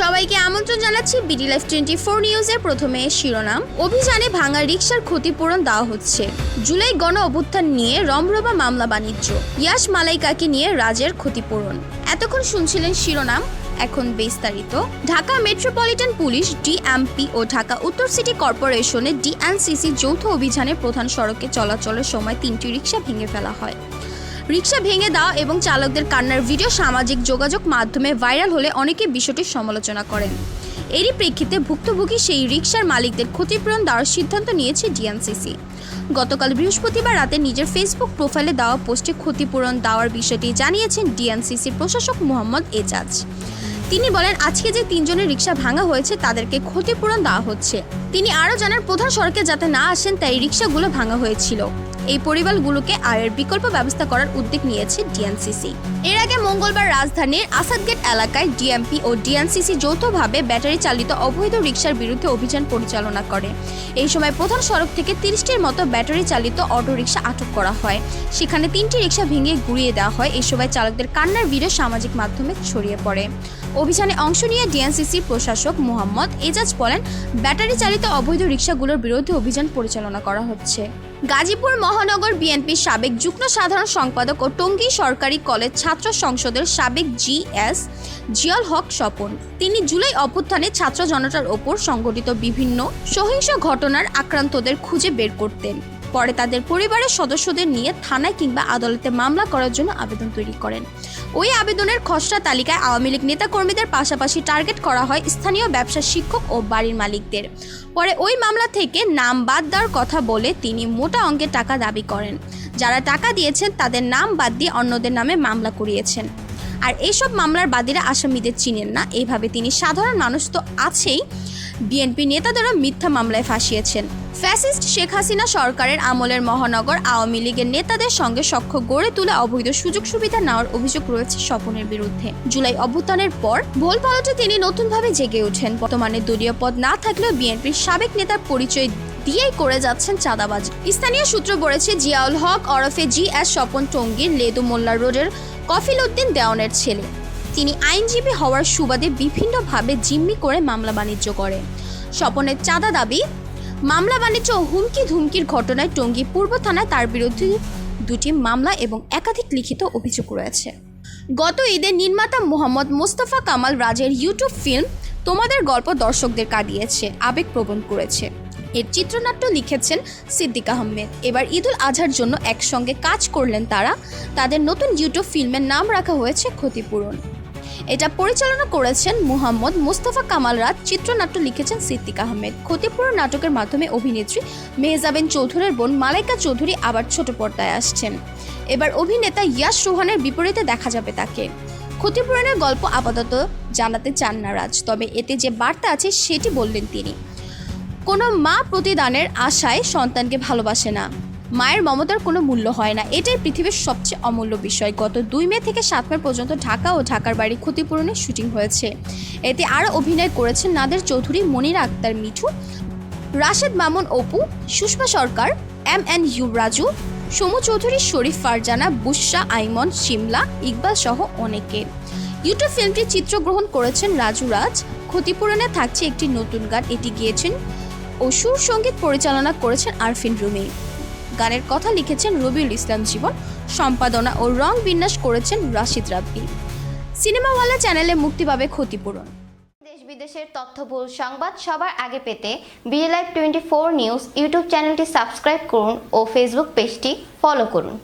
সবাইকে আমন্ত্রণ জানাচ্ছি বিডি লাইফ টোয়েন্টি ফোর নিউজের প্রথমে শিরোনাম। অভিযানে ভাঙা রিক্সার ক্ষতিপূরণ দেওয়া হচ্ছে। জুলাই গণ অভ্যুত্থান নিয়ে রমরমা মামলা বাণিজ্য। ইয়াস মালাইকাকে নিয়ে রাজের ক্ষতিপূরণ। এতক্ষণ শুনছিলেন শিরোনাম, এখন বিস্তারিত। ঢাকা মেট্রোপলিটন পুলিশ, ডিএমপি ও ঢাকা উত্তর সিটি কর্পোরেশনের ডিএনসিসি যৌথ অভিযানে প্রধান সড়কে চলাচলের সময় তিনটি রিক্সা ভেঙে ফেলা হয়। রিক্সা ভেঙে দেওয়া এবং চালকদের কান্নার ভিডিও সামাজিক যোগাযোগ মাধ্যমে ভাইরাল হলে অনেকে বিষয়টির সমালোচনা করেন। এরই প্রেক্ষিতে ভুক্তভোগী সেই রিক্সার মালিকদের ক্ষতিপূরণ দেওয়ার সিদ্ধান্ত নিয়েছে ডিএনসিসি গতকাল বৃহস্পতিবার রাতে নিজের ফেসবুক প্রোফাইলে দেওয়া পোস্টে ক্ষতিপূরণ দেওয়ার বিষয়টি জানিয়েছেন ডিএনসিসির প্রশাসক মোহাম্মদ এজাজ। তিনি বলেন, আজকে যে তিনজনের রিক্সা ভাঙা হয়েছে, তাদেরকে ক্ষতিপূরণ দেওয়া হচ্ছে। তিনি আরও জানান, প্রধান সড়কে যাতে না আসেন, তাই রিক্সাগুলো ভাঙা হয়েছিল। এই পরিবারগুলোকে আয়ের বিকল্প ব্যবস্থা করার উদ্যোগ নিয়েছে ডিএনসিসি। এর আগে মঙ্গলবার রাজধানীর আসাদগেট এলাকায় ডিএমপি ও ডিএনসিসি যৌথভাবে ব্যাটারি চালিত অবৈধ রিক্সার বিরুদ্ধে অভিযান পরিচালনা করে। এই সময় প্রধান সড়ক থেকে তিরিশটির মতো ব্যাটারি চালিত অটো রিক্সা আটক করা হয়। সেখানে তিনটি রিক্সা ভেঙে গুড়িয়ে দেওয়া হয়। এই সময় চালকদের কান্নার ভিডিও সামাজিক মাধ্যমে ছড়িয়ে পড়ে। অভিযানে অংশ নিয়ে ডিএনসিসি প্রশাসক মোহাম্মদ এজাজ বলেন ব্যাটারি চালিত অবৈধ রিক্সাগুলোর বিরুদ্ধে অভিযান পরিচালনা করা হচ্ছে। গাজীপুর মহানগর বিএনপির সাবেক যুগ্ম সাধারণ সম্পাদক ও টঙ্গী সরকারি কলেজ ছাত্র সংসদের সাবেক জিএস জিয়াল হক স্বপন। তিনি জুলাই অভ্যুত্থানে ছাত্র জনতার ওপর সংঘটিত বিভিন্ন সহিংস ঘটনার আক্রান্তদের খুঁজে বের করতেন। পরে তাদের পরিবারের সদস্যদের নিয়ে থানায় কিংবা আদালতে মামলা করার জন্য আবেদন তৈরি করেন। ওই আবেদনের খসড়া তালিকায় আওয়ামী লীগ নেতাকর্মীদের পাশাপাশি টার্গেট করা হয় স্থানীয় ব্যবসা শিক্ষক ও বাড়ির মালিকদের। পরে ওই মামলা থেকে নাম বাদ দেওয়ার কথা বলে তিনি মোটা অঙ্কের টাকা দাবি করেন। যারা টাকা দিয়েছেন তাদের নাম বাদ দিয়ে অন্যদের নামে মামলা করিয়েছেন। আর এইসব মামলার বাদীরা আসামিদের চিনেন না। এইভাবে তিনি সাধারণ মানুষ তো আছেই। বিএনপি নেতাদেরও মিথ্যা মামলায় ফাঁসিয়েছেন। ফ্যাসিস্ট শেখ হাসিনা সরকারের আমলের মহানগর আওয়ামী লীগের নেতাদের সঙ্গে সখ্য গড়ে তুলে অবৈধ সুযোগ সুবিধা নেওয়ার অভিযোগ রয়েছে স্বপনের বিরুদ্ধে। জুলাই অভ্যুত্থানের পর ভোল পালটে তিনি নতুনভাবে জেগে ওঠেন। বর্তমানে দলীয় পদ না থাকলেও বিএনপির সাবেক নেতার পরিচয় দিয়েই করে যাচ্ছেন চাঁদাবাজ। স্থানীয় সূত্র বলেছে, জিয়াউল হক ওরফে জি এস স্বপন টঙ্গীর, লেদু মোল্লা রোডের কফিল উদ্দিন দেওয়ানের ছেলে। তিনি আইনজীবী হওয়ার সুবাদে বিভিন্নভাবে জিম্মি করে মামলা বাণিজ্য করে স্বপনের চাঁদা দাবি মামলা বাণিজ্য ও হুমকি ধুমকির ঘটনায় টঙ্গী পূর্ব থানায় তার বিরুদ্ধে দুটি মামলা এবং একাধিক লিখিত অভিযোগ রয়েছে। গত ঈদে নির্মাতা মোহাম্মদ মোস্তফা কামাল রাজের ইউটিউব ফিল্ম তোমাদের গল্প দর্শকদের কাঁদিয়েছে আবেগপ্রবণ করেছে। এর চিত্রনাট্য লিখেছেন সিদ্দিক আহমেদ। এবার ঈদুল আজহার জন্য একসঙ্গে কাজ করলেন তারা। তাদের নতুন ইউটিউব ফিল্মের নাম রাখা হয়েছে ক্ষতিপূরণ। এটা পরিচালনা করেছেন মুহাম্মদ মুস্তফা কামাল রাত চিত্রনাট্য লিখেছেন সিদ্দিক আহমেদ। ক্ষতিপূরণ নাটকের মাধ্যমে অভিনেত্রী মেহজাবেন চৌধুরীর বোন মালাইকা চৌধুরী আবার ছোট পর্দায় আসছেন। এবার অভিনেতা ইয়াস রোহানের বিপরীতে দেখা যাবে তাকে। ক্ষতিপূরণের গল্প আপাতত জানাতে চান না রাজ, তবে এতে যে বার্তা আছে সেটি বললেন তিনি। কোনো মা প্রতিদানের আশায় সন্তানকে ভালোবাসে না। মায়ের মমতার কোনো মূল্য হয় না। এটাই পৃথিবীর সবচেয়ে অমূল্য বিষয়। গত দুই মে থেকে সাত মে পর্যন্ত ঢাকা ও ঢাকার বাড়ি ক্ষতিপূরণের শুটিং হয়েছে। এতে আরও অভিনয় করেছেন Nader Chowdhury, Monira Akter, Mithu, Rashed Mamun, Apu, Sushma Sarkar, M N U Raju Shomu Chowdhury, Sharif Farzana Busra Aimon, Shimla, Iqbal সহ অনেকে। ইউটিউব ফিল্মটি চিত্রগ্রহণ করেছেন রাজু রাজ। ক্ষতিপূরণে থাকছে একটি নতুন গান। এটি গিয়েছেন ও সুর সংগীত পরিচালনা করেছেন আরফিন রুমি। গানের কথা লিখেছেন রবিউল ইসলাম জীবন, সম্পাদনা ও রং বিন্যাস করেছেন রাশিদ রাব্বি। সিনেমাওয়ালা চ্যানেলে মুক্তি পাবে ক্ষতিপূরণ। দেশ বিদেশের তথ্যবহুল সংবাদ সবার আগে পেতে BLI twenty four news YouTube চ্যানেলটি সাবস্ক্রাইব করুন ও ফেসবুক পেজটি ফলো করুন।